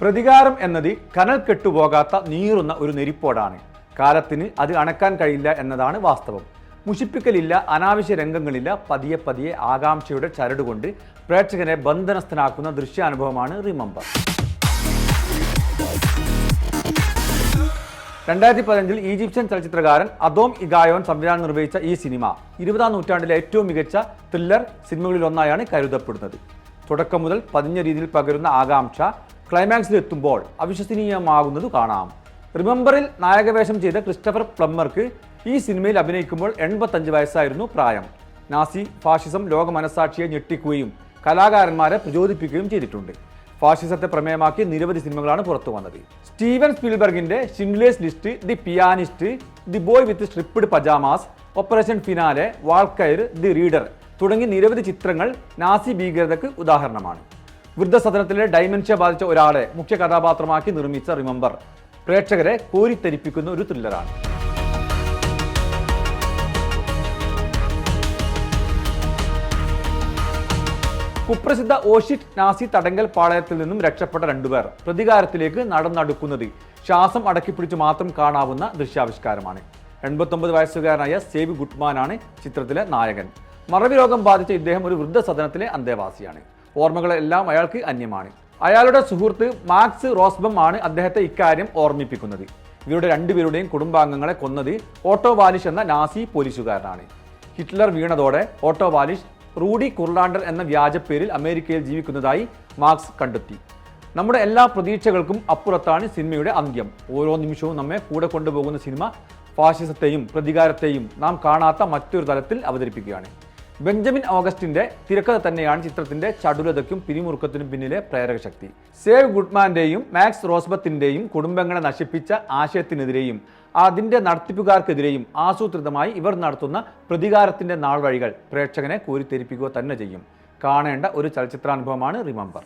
പ്രതികാരം എന്നത് കനൽ കെട്ടുപോകാത്ത നീറുന്ന ഒരു നെരിപ്പോടാണ്. കാലത്തിന് അത് അണക്കാൻ കഴിയില്ല എന്നതാണ് വാസ്തവം. മുഷിപ്പിക്കലില്ല അനാവശ്യ രംഗങ്ങളില്ല പതിയെ പതിയെ ആകാംക്ഷയുടെ ചരടുകൊണ്ട് പ്രേക്ഷകനെ ബന്ധനസ്ഥനാക്കുന്ന ദൃശ്യാനുഭവമാണ് റിമംബർ രണ്ടായിരത്തി പതിനഞ്ചിൽ ഈജിപ്ഷ്യൻ ചലച്ചിത്രകാരൻ അദോം ഇഗായോൻ സംവിധാനം നിർവഹിച്ച ഈ സിനിമ ഇരുപതാം നൂറ്റാണ്ടിലെ ഏറ്റവും മികച്ച ത്രില്ലർ സിനിമകളിലൊന്നായാണ് കരുതപ്പെടുന്നത്. തുടക്കം മുതൽ പതിഞ്ഞ രീതിയിൽ പകരുന്ന ആകാംക്ഷ ക്ലൈമാക്സിലെത്തുമ്പോൾ അവിശ്വസനീയമാകുന്നത് കാണാം. റിമംബറിൽ നായകവേഷം ചെയ്ത ക്രിസ്റ്റഫർ പ്ലമ്മർക്ക് ഈ സിനിമയിൽ അഭിനയിക്കുമ്പോൾ എൺപത്തഞ്ച് വയസ്സായിരുന്നു പ്രായം. നാസി ഫാഷിസം ലോക മനസാക്ഷിയെ ഞെട്ടിക്കുകയും കലാകാരന്മാരെ പ്രചോദിപ്പിക്കുകയും ചെയ്തിട്ടുണ്ട്. ഫാഷിസത്തെ പ്രമേയമാക്കി നിരവധി സിനിമകളാണ് പുറത്തു വന്നത്. Steven സ്പിൽബർഗിന്റെ Schindler's list the pianist the boy with striped pyjamas operation finale Valkyrie the reader തുടങ്ങി നിരവധി ചിത്രങ്ങൾ നാസി ഭീകരതയ്ക്ക് ഉദാഹരണമാണ്. വൃദ്ധസദനത്തിലെ ഡൈമെൻഷ്യ ബാധിച്ച ഒരാളെ മുഖ്യ കഥാപാത്രമാക്കി നിർമ്മിച്ച റിമംബർ പ്രേക്ഷകരെ കോരിത്തരിപ്പിക്കുന്ന ഒരു ത്രില്ലറാണ് കുപ്രസിദ്ധ ഓഷിറ്റ് നാസി തടങ്കൽ പാളയത്തിൽ നിന്നും രക്ഷപ്പെട്ട രണ്ടുപേർ പ്രതികാരത്തിലേക്ക് നടന്നടുക്കുന്നത് ശ്വാസം അടക്കിപ്പിടിച്ച് മാത്രം കാണാവുന്ന ദൃശ്യാവിഷ്കാരമാണ്. എൺപത്തൊമ്പത് വയസ്സുകാരനായ സേബി ഗുഡ്മാനാണ് ചിത്രത്തിലെ നായകൻ. മറവി രോഗം ബാധിച്ച ഇദ്ദേഹം ഒരു വൃദ്ധസദനത്തിലെ അന്തേവാസിയാണ്. ഓർമ്മകളെല്ലാം അയാൾക്ക് അന്യമാണ്. അയാളുടെ സുഹൃത്ത് മാക്സ് റോസ്ബം ആണ് അദ്ദേഹത്തെ ഇക്കാര്യം ഓർമ്മിപ്പിക്കുന്നത്. ഇവരുടെ രണ്ടുപേരുടെയും കുടുംബാംഗങ്ങളെ കൊന്നത് ഓട്ടോ വാലിഷ് എന്ന നാസി പോലീസുകാരനാണ്. ഹിറ്റ്ലർ വീണതോടെ ഓട്ടോ വാലിഷ് റൂഡി കുർലാണ്ടർ എന്ന വ്യാജപ്പേരിൽ അമേരിക്കയിൽ ജീവിക്കുന്നതായി മാർക്സ് കണ്ടെത്തി. നമ്മുടെ എല്ലാ പ്രതീക്ഷകൾക്കും അപ്പുറത്താണ് സിനിമയുടെ അന്ത്യം. ഓരോ നിമിഷവും നമ്മെ കൂടെ കൊണ്ടുപോകുന്ന സിനിമ ഫാഷിസത്തെയും പ്രതികാരത്തെയും നാം കാണാത്ത മറ്റൊരു തലത്തിൽ അവതരിപ്പിക്കുകയാണ്. ബെഞ്ചമിൻ ഓഗസ്റ്റിന്റെ തിരക്കഥ തന്നെയാണ് ചിത്രത്തിന്റെ ചടുലതയ്ക്കും പിരിമുറുക്കത്തിനും പിന്നിലെ പ്രേരക ശക്തി. സേവ് ഗുഡ്മാന്റെയും മാക്സ് റോസ്ബത്തിന്റെയും കുടുംബങ്ങളെ നശിപ്പിച്ച ആശയത്തിനെതിരെയും അതിന്റെ നടത്തിപ്പുകാർക്കെതിരെയും ആസൂത്രിതമായി ഇവർ നടത്തുന്ന പ്രതികാരത്തിന്റെ നാൾവഴികൾ പ്രേക്ഷകനെ കോരിത്തെരിപ്പിക്കുക തന്നെ ചെയ്യും. കാണേണ്ട ഒരു ചലച്ചിത്രാനുഭവമാണ് റിമംബർ